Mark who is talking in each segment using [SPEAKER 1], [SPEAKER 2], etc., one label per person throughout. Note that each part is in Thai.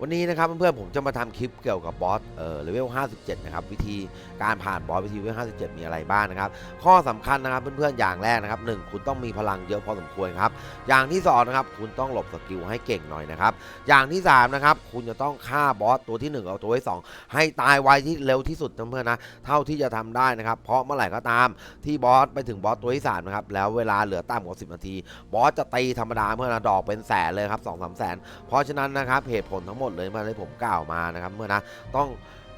[SPEAKER 1] วันนี้นะครับเพื่อนๆผมจะมาทำคลิปเกี่ยวกับบอสเอ่อเลเวล 57 นะครับ วิธีการผ่านบอสวิธีเลเวล 57 มีอะไรบ้างนะครับ ข้อสำคัญนะครับเพื่อนๆอย่างแรกนะครับหนึ่งคุณต้องมีพลังเยอะพอสมควรครับ อย่างที่สองนะครับคุณต้องหลบสกิลให้เก่งหน่อยนะครับ อย่างที่สามนะครับคุณจะต้องฆ่าบอสตัวที่หนึ่งเอาตัวที่สองให้ตายไวที่เร็วที่สุดเพื่อนๆนะเท่าที่จะทำได้นะครับเพราะเมื่อไหร่ก็ตามที่บอสไปถึงบอสตัวที่สามนะครับแล้วเวลาเหลือต่ำกว่า10 นาที บอสจะตีธรรมดาเมื่อนะดอกเป็นแสนเลยครับสองสามแสนเพราะฉะนั้นนะครับเหตุผลทั้งหมดมดเลยมาที่ผมกล่าวมานะครับเมื่อนะต้อง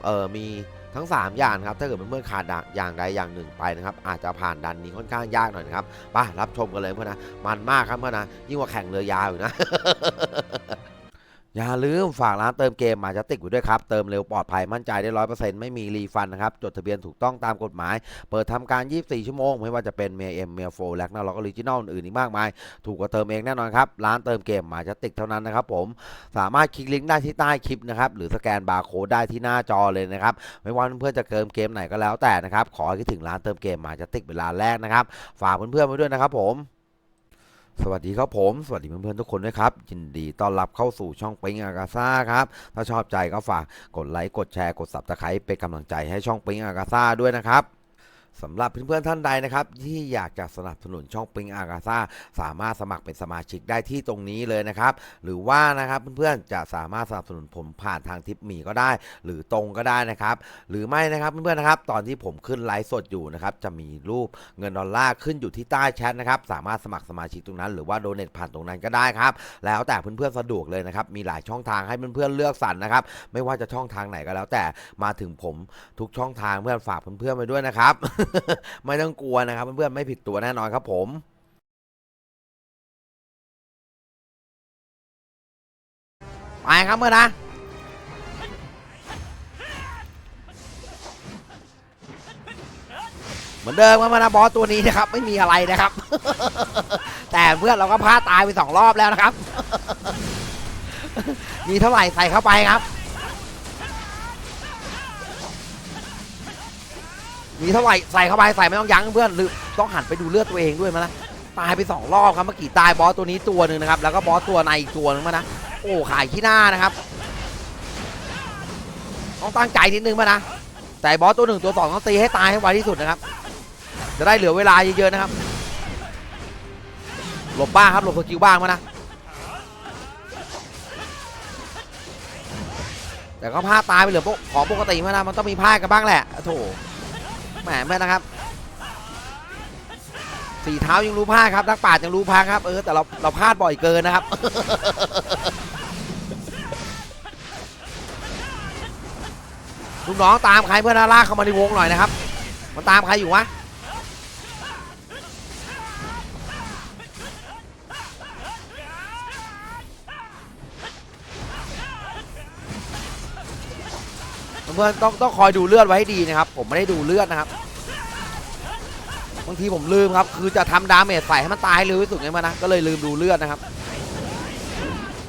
[SPEAKER 1] เออมีทั้ง 3 อย่างครับถ้าเกิดเพื่อนๆขาดอย่างใดอย่างหนึ่งไปนะครับ อาจจะผ่านดันนี้ค่อนข้างยากหน่อยนะครับไปรับชมกันเลยเพื่อนนะมันมากครับเพื่อนนะยิ่งกว่าแข่งเรือยาวอยู่นะ อย่าลืมฝากร้านเติมเกมมาจะติกไว้ด้วยครับ เติมเร็วปลอดภัยมั่นใจได้ร้อยเปอร์เซ็นต์ไม่มีรีฟันนะครับ จดทะเบียนถูกต้องตามกฎหมาย เปิดทำการ 24 ชั่วโมง ไม่ว่าจะเป็นเมียเอ็มเมียโฟแลกนาล็อกออริจินอลอื่นอีกมากมาย ถูกกว่าเติมเองแน่นอนครับ ร้านเติมเกมมาจะติกเท่านั้นนะครับผมสามารถคลิกลิงก์ได้ที่ใต้คลิปนะครับหรือสแกนบาร์โค้ดได้ที่หน้าจอเลยนะครับไม่ว่าเพื่อนๆจะเติมเกมไหนก็แล้วแต่นะครับขอให้คิดถึงร้านเติมเกมมาจะติกเป็นร้านแรกนะครับฝากเพื่อนๆไว้ด้วยนะครับผม สวัสดีครับผม สวัสดีเพื่อนๆทุกคนด้วยครับ ยินดีต้อนรับเข้าสู่ช่องปิงอากาซ่าครับ ถ้าชอบใจก็ฝากกดไลค์กดแชร์กดสับตะไคร้เป็นกำลังใจให้ช่องปิงอากาซ่าด้วยนะครับ สำหรับเพื่อนๆท่านใดนะครับ ที่อยากจะสนับสนุนช่องปิงอากาซ่าสามารถสมัครเป็นสมาชิกได้ที่ตรงนี้เลยนะครับ หรือว่านะครับเพื่อนๆจะสามารถสนับสนุนผมผ่านทางทิปมีก็ได้ หรือตรงก็ได้นะครับ หรือไม่นะครับเพื่อนๆนะครับตอนที่ผมขึ้นไลฟ์สดอยู่นะครับจะมีรูปเงินดอลลาร์ขึ้นอยู่ที่ใต้แชทนะครับสามารถสมัครสมาชิกตรงนั้น หรือว่าโดเนทผ่านตรงนั้นก็ได้ครับ แล้วแต่เพื่อนๆสะดวกเลยนะครับมีหลายช่องทางให้เพื่อนๆเลือกสรรนะครับ ไม่ว่าจะช่องทางไหนก็แล้ว แต่มาถึงผมทุกช่องทางเพื่อนฝากเพื่อนๆไปด้วยนะครับไม่ต้องกลัวนะครับเพื่อนๆไม่ผิดตัวแน่นอนครับผมไปครับเมื่อนะเหมือนเดิมครับมานะบอสตัวนี้นะครับ ไม่มีอะไรนะครับ แต่เพื่อนเราก็พลาดตายไปสองรอบแล้วนะครับ มีเท่าไหร่ใส่เข้าไปครับ มีเท่าไหร่ใส่เข้าไปใส่ไม่ต้องยั้งเพื่อนหรือต้องหันไปดูเลือดตัวเองด้วยมั้ยนะตายไปสองรอบครับเมื่อกี้ตายบอสตัวนี้ตัวหนึ่งนะครับแล้วก็บอสตัวในอีกตัวหนึงมานะโอ้ขายขี้หน้านะครับต้องตั้งใจนิดนึงมานะแต่บอสตัวหนึ่งตัวสองต้องตีให้ตายให้ไวที่สุดนะครับ จะได้เหลือเวลาเยอะๆนะครับ หลบบ้างครับหลบสกิลบ้างมานะแต่ก็พลาดตายไปเหลือพวกของปกติมานะมันต้องมีพลาดกันบ้างแหละโถ หมแม่นะครับสี่เท้ายังรู้พลาดครับนักปราชญ์ยังรู้พลาดครับเออแต่เราเราพลาดบ่อยเกินนะครับลูกน้องตามใครเพื่อนนะลากเข้ามาในวงหน่อยนะครับ มันตามใครอยู่วะ พื่อนต้องต้องคอยดูเลือดไว้ให้ดีนะครับ ผมไม่ได้ดูเลือดนะครับบางทีผมลืมครับ คือจะทำดาเมจใส่ให้มันตายเร็วที่สุดไงมานะก็เลยลืมดูเลือดนะครับ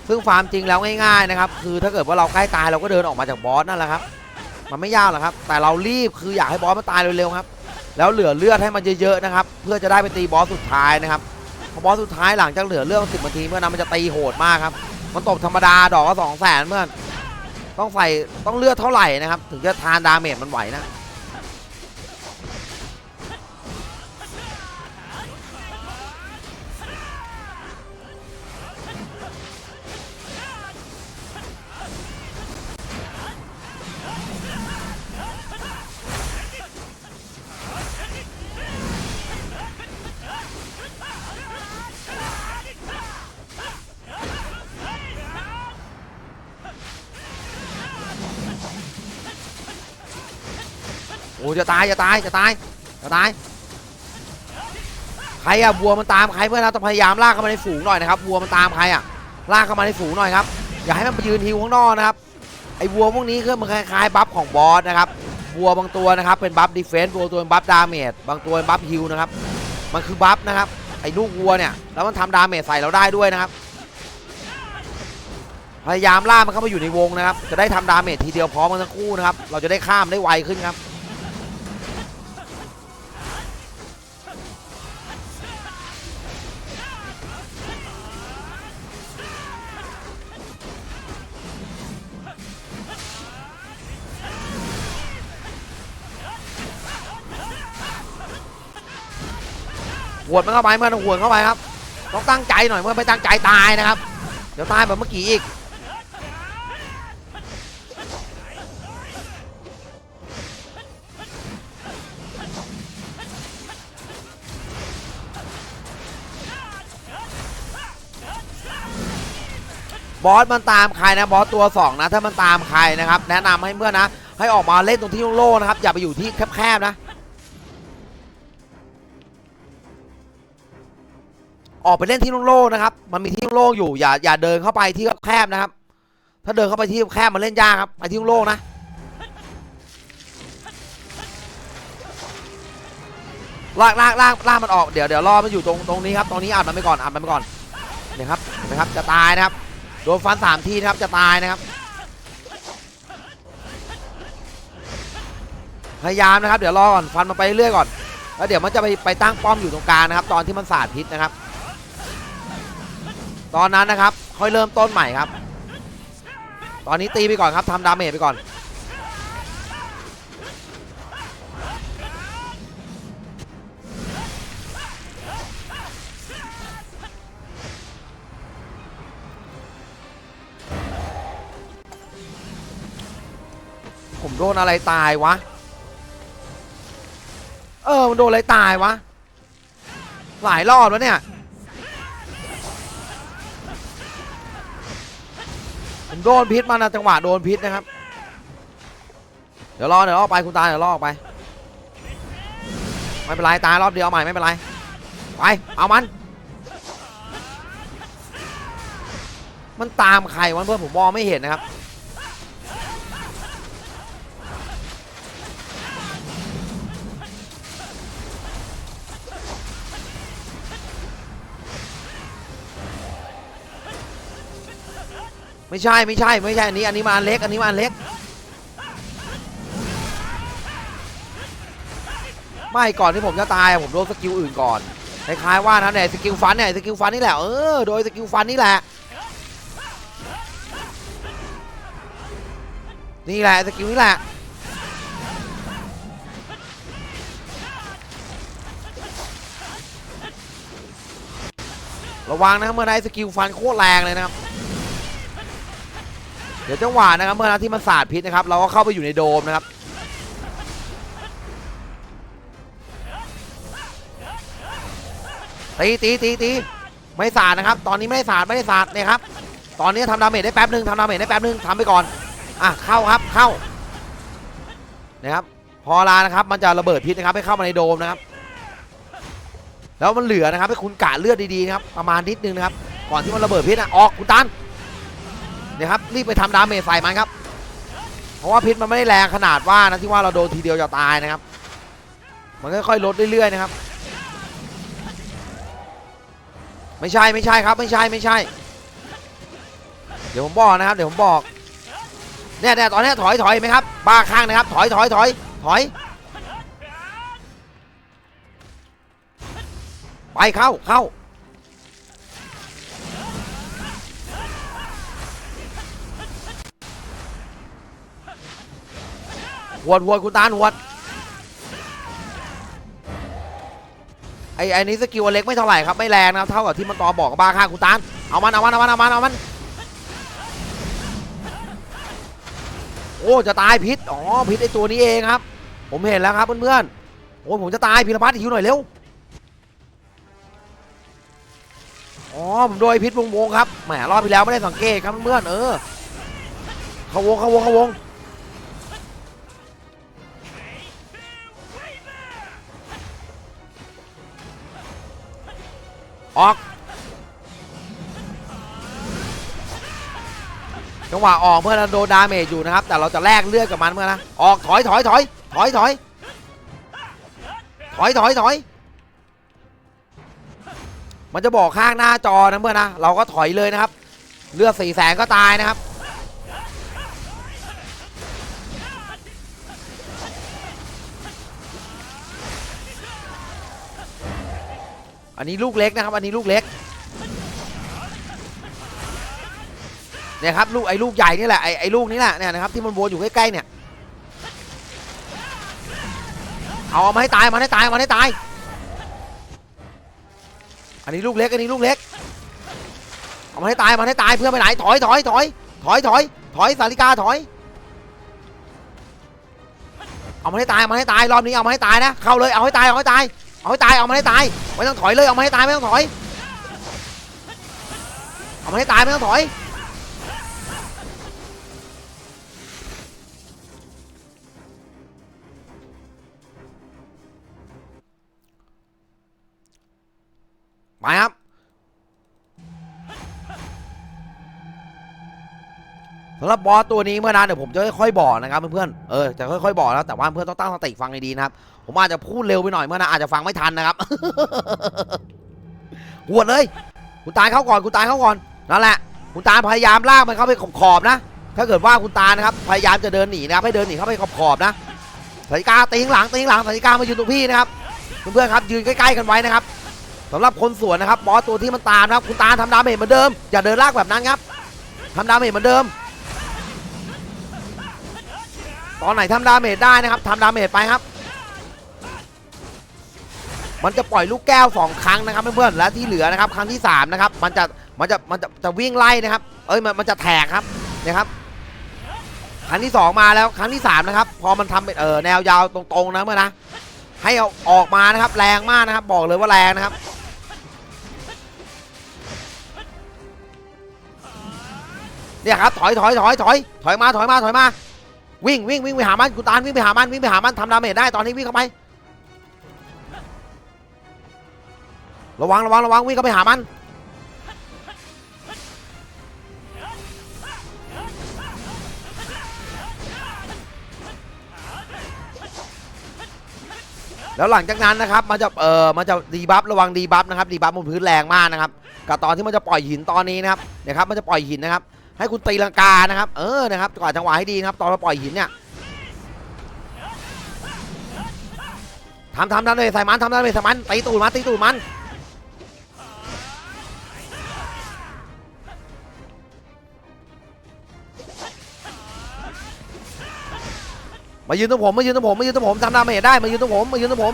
[SPEAKER 1] ซึ่งฟาร์มจริงแล้วง่ายๆนะครับ คือถ้าเกิดว่าเราใกล้ตายเราก็เดินออกมาจากบอสนั่นแหละครับ มันไม่ยากหรอกครับ แต่เรารีบคืออยากให้บอสมันตายเร็วๆครับ แล้วเหลือเลือดให้มันเยอะๆนะครับ เพื่อจะได้ไปตีบอสสุดท้ายนะครับพอบอสสุดท้ายหลังจากเหลือเรื่องสิบนาทีเมื่อนั้นมันจะตีโหดมากครับ มันตบธรรมดาดอกก็สองแสนเมื่อน ต้องใส่ต้องเลือดเท่าไหร่นะครับ ถึงจะทานดาเมจมันไหวนะ อ้จะตายจะตายจะตายจะตาย ใครอะวัวมันตามใครเพื่อนนะต้องพยายามลากเข้ามาในฝูงหน่อยนะครับวัวมันตามใครอะลากเข้ามาในฝูงหน่อยครับอย่าให้มันไปยืนฮิวข้างนอกนะครับไอ้วัวพวกนี้คือมันคล้ายๆบัฟของบอสนะครับวัวบางตัวนะครับเป็นบัฟดีเฟนส์วัวตัวเป็นบัฟดาเมจบางตัวเป็นบัฟฮิวนะครับมันคือบัฟนะครับไอ้ลูกวัวเนี่ยแล้วมันทำดาเมจใส่เราได้ด้วยนะครับพยายามล่ากมันเข้ามาอยู่ในวงนะครับ จะได้ทำดาเมจทีเดียวพร้อมกันทั้งคู่นะครับ เราจะได้ข้ามได้ไวขึ้นครับ หวดมันเข้าไปเมื่อหวดเข้าไปครับต้องตั้งใจหน่อยเมื่อไม่ตั้งใจตายนะครับ เดี๋ยวตายแบบเมื่อกี้อีกบอสมันตามใครนะบอสตัวสองนะถ้ามันตามใครนะครับ แนะนำให้เมื่อนนะ ให้ออกมาเล่นตรงที่โล่งๆนะครับ อย่าไปอยู่ที่แคบๆนะ ออกไปเล่นที่โล่งๆนะครับ มันมีที่โล่งๆอยู่อย่าอย่าเดินเข้าไปที่แคบๆนะครับ ถ้าเดินเข้าไปที่แคบมันเล่นยากครับไปที่โล่งๆนะลากลากลากลากมันออกเดี๋ยวเดี๋ยวรอมันอยู่ตรงตรงนี้ครับตรงนี้อัดมันไปก่อนอัดมันไปก่อนเนี่ยครับเห็นไหมครับจะตายนะครับโดนฟันสามทีนะครับจะตายนะครับพยายามนะครับเดี๋ยวรอก่อนฟันมันไปเรื่อยก่อนแล้วเดี๋ยวมันจะไปไปตั้งป้อมอยู่ตรงกลางนะครับ ตอนที่มันสาดพิษนะครับ ตอนนั้นนะครับค่อยเริ่มต้นใหม่ครับ ตอนนี้ตีไปก่อนครับทำดาเมจไปก่อน ผมโดนอะไรตายวะ เออ มันโดนอะไรตายวะ หลายรอบแล้วเนี่ย โดนพิษมานะจังหวะโดนพิษนะครับ เดี๋ยวรอเดี๋ยวรอไปคุณตาเดี๋ยวรออไป ไม่เป็นไรตายรอบเดียวเอาใหม่ไม่เป็นไร ไปเอามัน มันตามใครวะเพื่อนผมมองไม่เห็นนะครับ ไม่ใช่ไม่ใช่ไม่ใช่อันนี้อันนี้มาอันเล็กอันนี้มาอันเล็กไม่ก่อนที่ผมจะตายผมโดนสกิลอื่นก่อนคล้ายๆว่านะเนี่ยสกิลฟันเนี่ยสกิลฟันนี่แหละเออโดยสกิลฟันนี่แหละนี่แหละสกิลนี่แหละระวังนะเมื่อไรสกิลฟันโคตรแรงเลยนะครับ ดี๋ยวจังหวะนะครับเมื่อนั้นที่มันสาดพิษนะครับ เราก็เข้าไปอยู่ในโดมนะครับ ตีตีตีตีไม่สาดนะครับ ตอนนี้ไม่ได้สาดไม่ได้สาดเนี่ยครับ ตอนนี้ทำดาเมจได้แป๊บหนึ่งทำดาเมจได้แป๊บหนึ่งทำไปก่อน อะเข้าครับเข้า นะครับ พอลานะครับ มันจะระเบิดพิษนะครับให้เข้ามาในโดมนะครับ แล้วมันเหลือนะครับให้คุณกะเลือดดีๆนะครับประมาณนิดนึงนะครับ ก่อนที่มันระเบิดพิษนะออกคุณตัน เนี่ยครับรีบไปทำดาเมจใส่มันครับ เพราะว่าพิษมันไม่ได้แรงขนาดว่านะที่ว่าเราโดนทีเดียวจะตายนะครับ มันค่อยๆลดเรื่อยๆนะครับ ไม่ใช่ไม่ใช่ครับไม่ใช่ไม่ใช่ เดี๋ยวผมบอกนะครับ เดี๋ยวผมบอกเนี่ยเนี่ยตอนนี้ถอยถอยไหมครับบ้าข้างนะครับ ถอยถอยถอยถอยไปเข้าเข้า หวดหวดคุตาลหวดไอ้ไอ้นี้สกิลเล็กไม่เท่าไหร่ครับไม่แรงนะครับเท่ากับที่มันตอบอกบ้าข้างคุตาลเอามันเอามันเอามันเอามันเอามันโอ้จะตายพิษอ๋อพิษไอ้ตัวนี้เองครับ ผมเห็นแล้วครับเพื่อนๆโอ้ผมจะตายพิรพัฒน์หิวหน่อยเร็วอ๋อผมโดนไอ้พิษวงวงๆครับแหมรอบที่แล้วไม่ได้สังเกตครับเพื่อนๆเออเขาวงเขาวงเขาวง ออก จังหวะออกเมื่อเราโดนดาเมจอยู่นะครับ แต่เราจะแลกเลือดกับมันเมื่อนะออกถอยถอยถอยถอยถอยถอยถอยถอยมันจะบอกข้างหน้าจอนะเมื่อนะเราก็ถอยเลยนะครับ เลือดสี่แสนก็ตายนะครับ อันนี้ลูกเล็กนะครับ อันนี้ลูกเล็กเนี่ยครับลูกไอ้ลูกใหญ่นี่แหละไอ้ไอ้ลูกนี้แหละเนี่ยนะครับที่มันวนอยู่ใกล้ๆเนี่ยเอามาให้ตายมาให้ตายมาให้ตาย อันนี้ลูกเล็กอันนี้ลูกเล็กเอามาให้ตายมาให้ตายเพื่อไปไหนถอยถอยถอยถอยถอยถอยสาริกาถอย เอามาให้ตายมาให้ตายรอบนี้เอามาให้ตายนะเข้าเลยเอาให้ตายเอาให้ตาย เอาให้ตายเอามาให้ตายไม่ต้องถอยเลยเอามาให้ตายไม่ต้องถอยเอามาให้ตายไม่ต้องถอย สำหรับบอสตัวนี้เมื่อนานเดี๋ยวผมจะค่อยๆบอกนะครับเพื่อนๆ เออจะค่อยๆบอกแล้วแต่ว่าเพื่อนต้องตั้งสติฟังให้ดีนะครับ ผมอาจจะพูดเร็วไปหน่อยเมื่อนะอาจจะฟังไม่ทันนะครับหวดเลยคุณตายเข้าก่อนคุณตายเข้าก่อนนั่นแหละ คุณตาพยายามลากมันเข้าไปขอบๆนะ ถ้าเกิดว่าคุณตานะครับพยายามจะเดินหนีนะครับให้เดินหนีเข้าไปขอบๆนะสาริกาตีงหลังตีงหลังสาริกามายืนตรงพี่นะครับเพื่อนๆครับยืนใกล้ๆกันไว้นะครับสำหรับคนสวนนะครับบอสตัวที่มันตามนะครับคุณตาทำดาเมจเหมือนเดิมอย่าเดินลากแบบนั้นครับทำดาเมจเหมือนเดิม ตอนไหนทำดาเมจได้นะครับทำดาเมจไปครับ มันจะปล่อยลูกแก้วสองครั้งนะครับเพื่อนๆและที่เหลือนะครับครั้งที่สามนะครับมันจะมันจะมันจะจะวิ่งไล่นะครับ เอ้ยมันมันจะแทกครับนะครับครั้งที่สองมาแล้วครั้งที่สามนะครับพอมันทำเป็นเออแนวยาวตรงๆนะเมื่อนะให้เอาออกมานะครับแรงมากนะครับ บอกเลยว่าแรงนะครับเนี่ยครับถอยถอยถอยถอยถอยมาถอยมาถอยมา วิ่งวิ่งวิ่งไปหามันคุณตาลวิ่งไปหามันวิ่งไปหามันทำดาเมจได้ตอนนี้วิ่งเข้าไประวังระวังระวังวิ่งเข้าไปหามัน แล้วหลังจากนั้นนะครับมันจะเออมันจะดีบัฟระวังดีบัฟนะครับดีบัฟบนพื้นแรงมากนะครับกับตอนที่มันจะปล่อยหินตอนนี้นะครับเนี่ยครับมันจะปล่อยหินนะครับ ให้คุณตีลังกานะครับ เออนะครับก่อนจังหวะให้ดีนะครับ ตอนมาปล่อยหินเนี่ยทำทำทำเลยใส่มันทำทำเลยใส่มันตีตูดมันตีตูดมันมายืนตรงผมมายืนตรงผมมายืนตรงผมทำดาเมจได้มายืนตรงผมมายืนตรงผม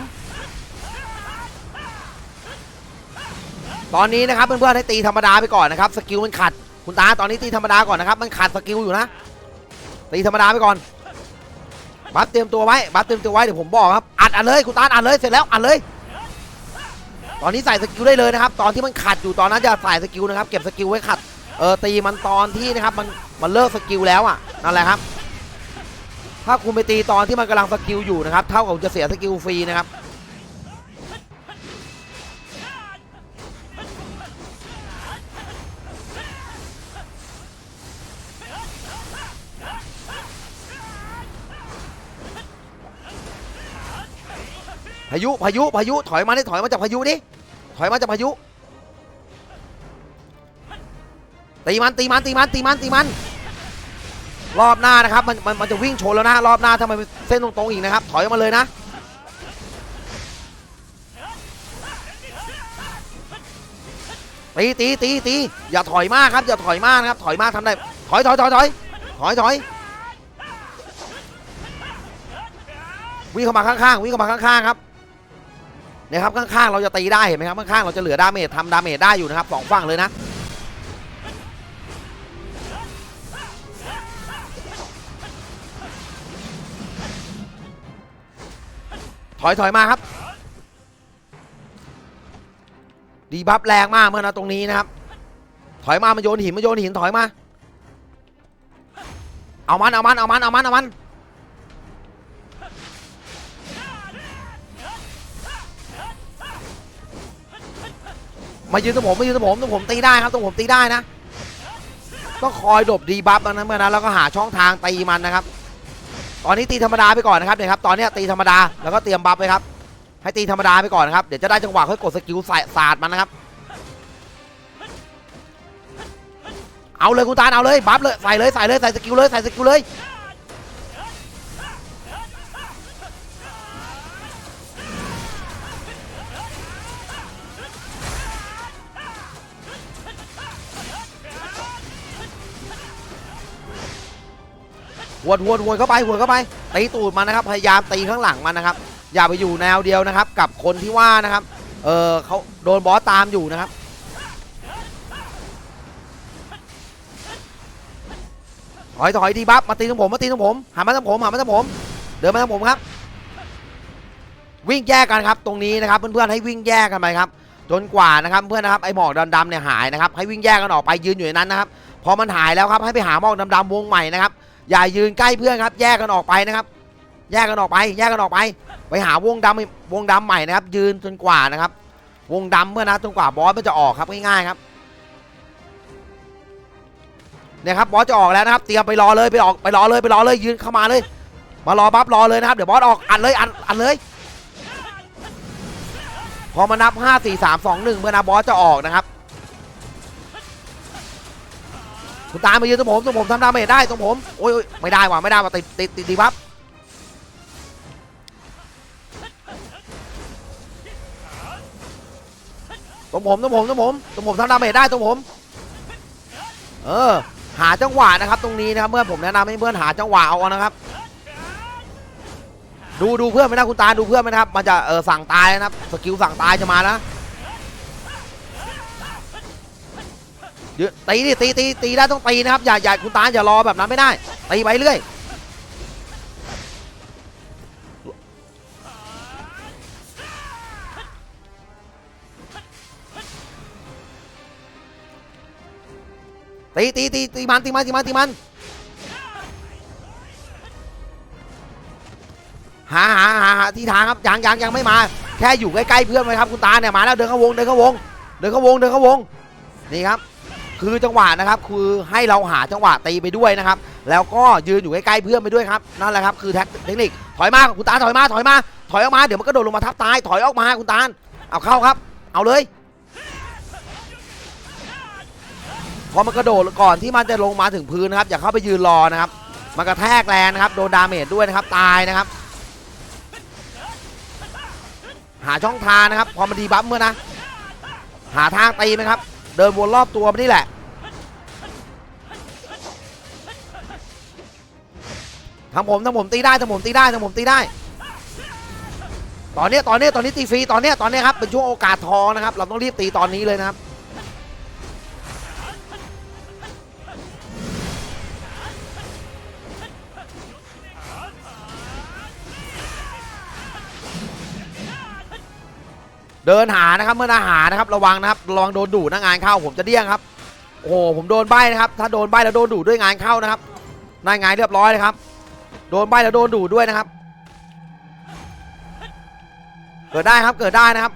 [SPEAKER 1] ตอนนี้นะครับเพื่อนๆให้ตีธรรมดาไปก่อนนะครับสกิลมันขัด คุณตาตอนนี้ตีธรรมดาก่อนนะครับมันขาดสกิลอยู่นะตีธรรมดาไปก่อนบัฟเตรียมตัวไว้บัฟเตรียมตัวไว้เดี๋ยวผมบอกครับอัดอัดเลยคุณตาอัดเลยเสร็จแล้วอัดเลย ตอนนี้ใส่สกิลได้เลยนะครับ ตอนที่มันขัดอยู่ตอนนั้นจะใส่สกิลนะครับเก็บสกิลไว้ขัดเออตีมันตอนที่นะครับมันมันเลิกสกิลแล้วอะนั่นแหละครับ ถ้าคุณไปตีตอนที่มันกำลังสกิลอยู่นะครับเท่ากับจะเสียสกิลฟรีนะครับายุพายุพายุถอยมาดิถอยมาจากพายุดิถอยมาจากพายุตีมันตีมันตีมันตีมันตีมัน รอบหน้านะครับมันมันมันจะวิ่งชนแล้วนะรอบหน้าถ้ามันเส้นตรงๆอีกนะครับ ถอยออกมาเลยนะตีตีตีตีอย่าถอยมากครับอย่าถอยมากนะครับถอยมากทำได้ถอยถอยถอยถอยถอยถอยวิ่งเข้ามาข้างๆวิ่งเข้ามาข้างๆครับ นี่ยครับข้างๆเราจะตีได้เห็นไหมครับข้างๆเราจะเหลือดาเมจทำดาเมจได้อยู่นะครับสองฝั่งเลยนะถอยถอยมาครับ ดีบัฟแรงมากเมื่อนะตรงนี้นะครับ ถอยมามาโยนหินมาโยนหินถอยมา เอามันเอามันเอามันเอามันเอามัน มายืนตรงผมมายืนตรงผมตรงผมตีได้ครับตรงผมตีได้นะต้องคอยดบดีบัฟนะเมื่อนั้นแล้วก็หาช่องทางตีมันนะครับ ตอนนี้ตีธรรมดาไปก่อนนะครับเนี่ยครับตอนนี้ตีธรรมดาแล้วก็เตรียมบัฟไปครับ ให้ตีธรรมดาไปก่อนนะครับเดี๋ยวจะได้จังหวะค่อยกดสกิลใส่ศาสตร์มันนะครับ เอาเลยคุณตาเอาเลยบัฟเลยใส่เลยใส่เลยใส่สกิลเลยใส่สกิลเลย หวดหวดหวเข้าไปหวเข้าไปตีตูดมันนะครับ พยายามตีข้างหลังมันนะครับ อย่าไปอยู่แนวเดียวนะครับ กับคนที่ว่านะครับ เออเขาโดนบอสตามอยู่นะครับถอยถอยดีบัฟมาตีตรงผมมาตีตรงผมหันมาทางผมหันมาทางผม เดินมาทางผมครับ วิ่งแยกกันครับ ตรงนี้นะครับ เพื่อนๆให้วิ่งแยกกันไปครับ จนกว่านะครับเพื่อนนะครับไอหมอกดำๆเนี่ยหายนะครับให้วิ่งแยกกันออกไปยืนอยู่ในนั้นนะครับพอมันหายแล้วครับให้ไปหาหมอกดำๆวงใหม่นะครับ อย่ายืนใกล้เพื่อนครับ แยกกันออกไปนะครับ แยกกันออกไป แยกกันออกไป ไปหาวงดำวงดำใหม่นะครับ ยืนจนกว่านะครับ วงดำเมื่อนะจนกว่าบอสมันจะออกครับง่ายๆครับเนี่ยครับบอสจะออกแล้วนะครับ เตรียมไปรอเลยไปออกไปรอเลยไปรอเลยยืนเข้ามาเลย มารอบัฟรอเลยนะครับเดี๋ยวบอสออกอัดเลยอัดอัดเลย พอมานับ 5 4 3 2 1 เมื่อนะบอสจะออกนะครับ คุณตามมายืนตรงผมตรงผมทำดาเมจได้ตรงผมโอ้ยไม่ได้ว่ะไม่ได้ว่ะติดติดติดดีบัฟตรงผมตรงผมตรงผมตรงผมทำดาเมจได้ตรงผม เออ หาจังหวะนะครับ ตรงนี้นะครับเพื่อนผมแนะนำให้เพื่อนหาจังหวะเอานะครับ ดูดูเพื่อนไหมนะคุณตาดูเพื่อนไหมนะครับ มันจะเออสั่งตายนะครับสกิลสั่งตายจะมาแล้ เดี๋ยวตีดิตีตีตีได้ต้องตีนะครับอย่าอย่าคุณตาอย่ารอแบบนั้นไม่ได้ตีไปเรื่อยตีตีตีตีมันตีมันตีมันตีมันหาหาหาหาที่ทางครับยังยังยังไม่มา แค่อยู่ใกล้ๆเพื่อนไว้ครับคุณตาเนี่ยมาแล้วเดินเข้าวงเดินเข้าวงเดินเข้าวงเดินเข้าวงนี่ครับ คือจังหวะนะครับคือให้เราหาจังหวะตีไปด้วยนะครับ แล้วก็ยืนอยู่ใกล้ๆเพื่อนไปด้วยครับนั่นแหละครับคือแท็กเทคนิคถอยมาคุณตาถอยมาถอยมาถอยออกมาเดี๋ยวมันก็โดดลงมาทับตายถอยออกมาคุณตาเอาเข้าครับ เอาเลยพอมันกระโดดก่อนที่มันจะลงมาถึงพื้นนะครับอย่าเข้าไปยืนรอนะครับ มันกระแทกแรงนะครับโดนดาเมจด้วยนะครับตายนะครับ หาช่องทางนะครับ พอมันดีบัฟเมื่อนะ หาทางตีไหมครับ เดินวนรอบตัวมันนี่แหละทางผมทางผมตีได้ทางผมตีได้ทางผมตีได้ ตอนนี้ตอนนี้ตอนนี้ตีฟรีตอนนี้ตอนนี้ครับเป็นช่วงโอกาสทองนะครับ เราต้องรีบตีตอนนี้เลยนะครับ เดินหานะครับเมื่อนาหานะครับระวังนะครับระวังโดนดูดนะงานเข้าผมจะเดี้ยงครับโอ้โหผมโดนใบนะครับ ถ้าโดนใบแล้วโดนดูดด้วยงานเข้านะครับนายงานเรียบร้อยเลยครับ โดนใบแล้วโดนดูดด้วยนะครับ เกิดได้ครับเกิดได้นะครับ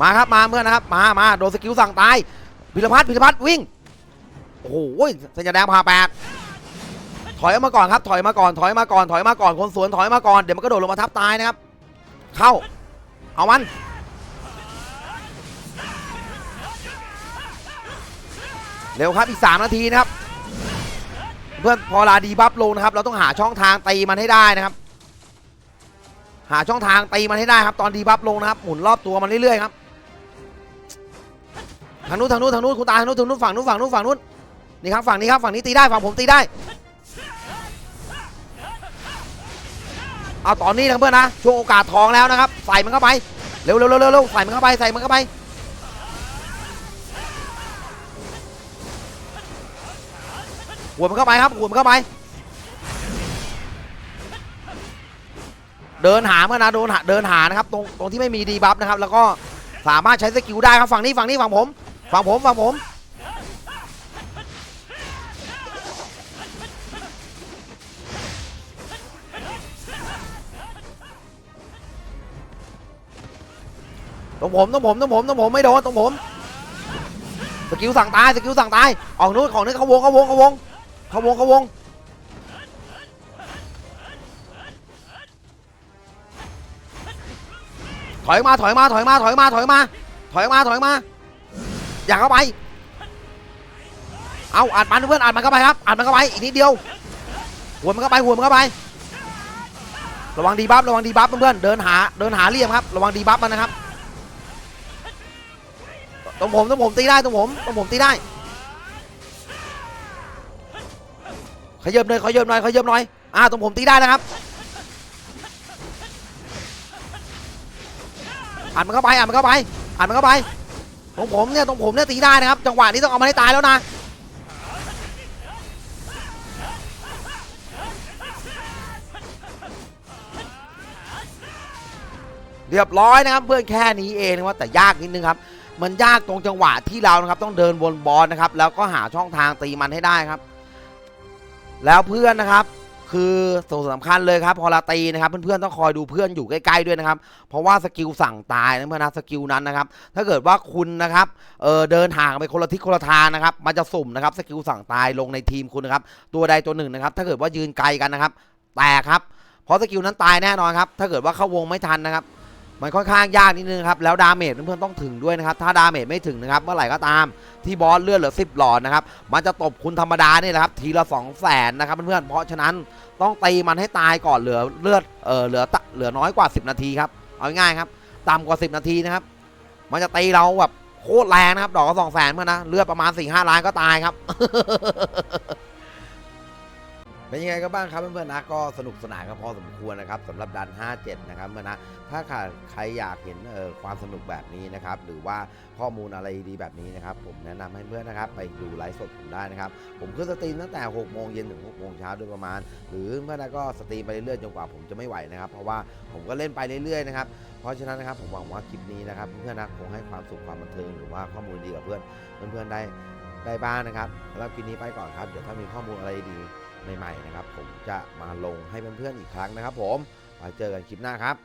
[SPEAKER 1] มาครับมาเมื่อนะครับมามาโดนสกิลสั่งตายพิรพัฒน์พิรพัฒน์วิ่ง โอ้โหสัญญาแดงพาแปดถอยออกมาก่อนครับ ถอยมาก่อน ถอยมาก่อน ถอยมาก่อน คนสวนถอยมาก่อน เดี๋ยวมันก็โดดลงมาทับตายนะครับ เข้า เอามัน เร็วครับอีก 3 นาทีนะครับ เพื่อนพอลาดีบัฟลงนะครับ เราต้องหาช่องทางตีมันให้ได้นะครับ หาช่องทางตีมันให้ได้ครับ ตอนดีบัฟลงนะครับ หมุนรอบตัวมันเรื่อยๆครับ ทางนู้นทางนู้นทางนู้นคุณตาทางนู้นทางนู้นฝั่งนู้นฝั่งนู้นฝั่งนู้น นี่ครับฝั่งนี้ครับฝั่งนี้ตีได้ฝั่งผมตีได้ เอาตอนนี้นะเพื่อนนะช่วงโอกาสทองแล้วนะครับ ใส่มันเข้าไปเร็วเร็วเร็วเร็วใส่มันเข้าไปใส่มันเข้าไปหัวมันเข้าไปครับหัวมันเข้าไป เดินหาเมื่อนะโดนเดินหานะครับตรงตรงที่ไม่มีดีบัฟนะครับ แล้วก็สามารถใช้สกิลได้ครับฝั่งนี้ฝั่งนี้ฝั่งผมฝั่งผมฝั่งผม ตรงผมตรงผมตรงผมตรงผมไม่โดนตรงผมสกิลสั่งตายสกิลสั่งตายออกนู้นของนู้นเขาวงเขาวงเขาวงเขาวงเขาวงถอยมาถอยมาถอยมาถอยมาถอยมาถอยมาถอยมา อย่าเข้าไป เอาอัดมันเพื่อนอัดมันเข้าไปครับอัดมันเข้าไปอีกนิดเดียวหัวมันเข้าไปหัวมันเข้าไประวังดีบัฟระวังดีบัฟเพื่อนเดินหาเดินหาเหลี่ยมครับ ระวังดีบัฟมันนะครับ ตรงผมตรงผมตีได้ตรงผมตรงผมตีได้ขยับหน่อยขยับหน่อยขยับหน่อยอ่าตรงผมตีได้นะครับอัดมันเข้าไปอัดมันเข้าไปอัดมันเข้าไปตรงผมเนี่ยตรงผมเนี่ยตีได้นะครับ จังหวะนี้ต้องเอามันให้ตายแล้วนะเรียบร้อยนะครับเพื่อนแค่นี้เองนะครับแต่ยากนิดนึงครับ มันยากตรงจังหวะที่เรานะครับต้องเดินวนบอลนะครับ แล้วก็หาช่องทางตีมันให้ได้ครับ แล้วเพื่อนนะครับ คือส่วนสำคัญเลยครับ พอเราตีนะครับ เพื่อนๆต้องคอยดูเพื่อนอยู่ใกล้ๆด้วยนะครับ เพราะว่าสกิลสั่งตายนะเพื่อนนะสกิลนั้นนะครับ ถ้าเกิดว่าคุณนะครับเออเดินห่างไปคนละทิศคนละทางนะครับ มันจะสุ่มนะครับสกิลสั่งตายลงในทีมคุณนะครับ ตัวใดตัวหนึ่งนะครับ ถ้าเกิดว่ายืนไกลกันนะครับ แต่ครับเพราะสกิลนั้นตายแน่นอนครับ ถ้าเกิดว่าเข้าวงไม่ทันนะครับ มันค่อนข้างยากนิดนึงครับแล้วดาเมจเพื่อนๆต้องถึงด้วยนะครับถ้าดาเมจไม่ถึงนะครับเมื่อไหร่ก็ตามที่บอสเลือดเหลือ10หลอดนะครับมันจะตบคุณธรรมดานี่แหละครับทีละ2 0 0แสนนะครับเพื่อนๆเพราะฉะนั้นต้องตีมันให้ตายก่อนเหลือเลือดเออเหลือเหลือน้อยกว่า 10 นาทีครับเอาง่ายครับต่ำกว่า 10 นาทีนะครับมันจะตีเราแบบโคตรแรงนะครับดอกก็สองแสนเพื่อนนะเลือดประมาณ4ี่ห้าล้านก็ตายครับ เป็นยังไงกันบ้างครับเพื่อนๆนะก็สนุกสนานกันพอสมควรนะครับสำหรับดัน 57 นะครับเพื่อนนะถ้าใครอยากเห็นเออความสนุกแบบนี้นะครับหรือว่าข้อมูลอะไรดีแบบนี้นะครับผมแนะนำให้เพื่อนนะครับไปดูไลฟ์สดผมได้นะครับผมขึ้นสตรีมตั้งแต่ 6 โมงเย็นถึง 6 โมงเช้าโดยประมาณ หรือเพื่อนนะก็สตรีมไปเรื่อยๆจนกว่าผมจะไม่ไหวนะครับ เพราะว่าผมก็เล่นไปเรื่อยๆนะครับเพราะฉะนั้นนะครับผมหวังว่าคลิปนี้นะครับเพื่อนๆนะคงให้ความสุขความบันเทิงหรือว่าข้อมูลดีกับเพื่อนเพื่อนๆได้ได้บ้างนะครับสำหรับคลิปนี้ไปก่อนครับเดี๋ยวถ้ามีข้อมูลอะไรดี ใหม่ๆนะครับ ผมจะมาลงให้เพื่อนๆอีกครั้งนะครับ ผมไว้เจอกันคลิปหน้าครับ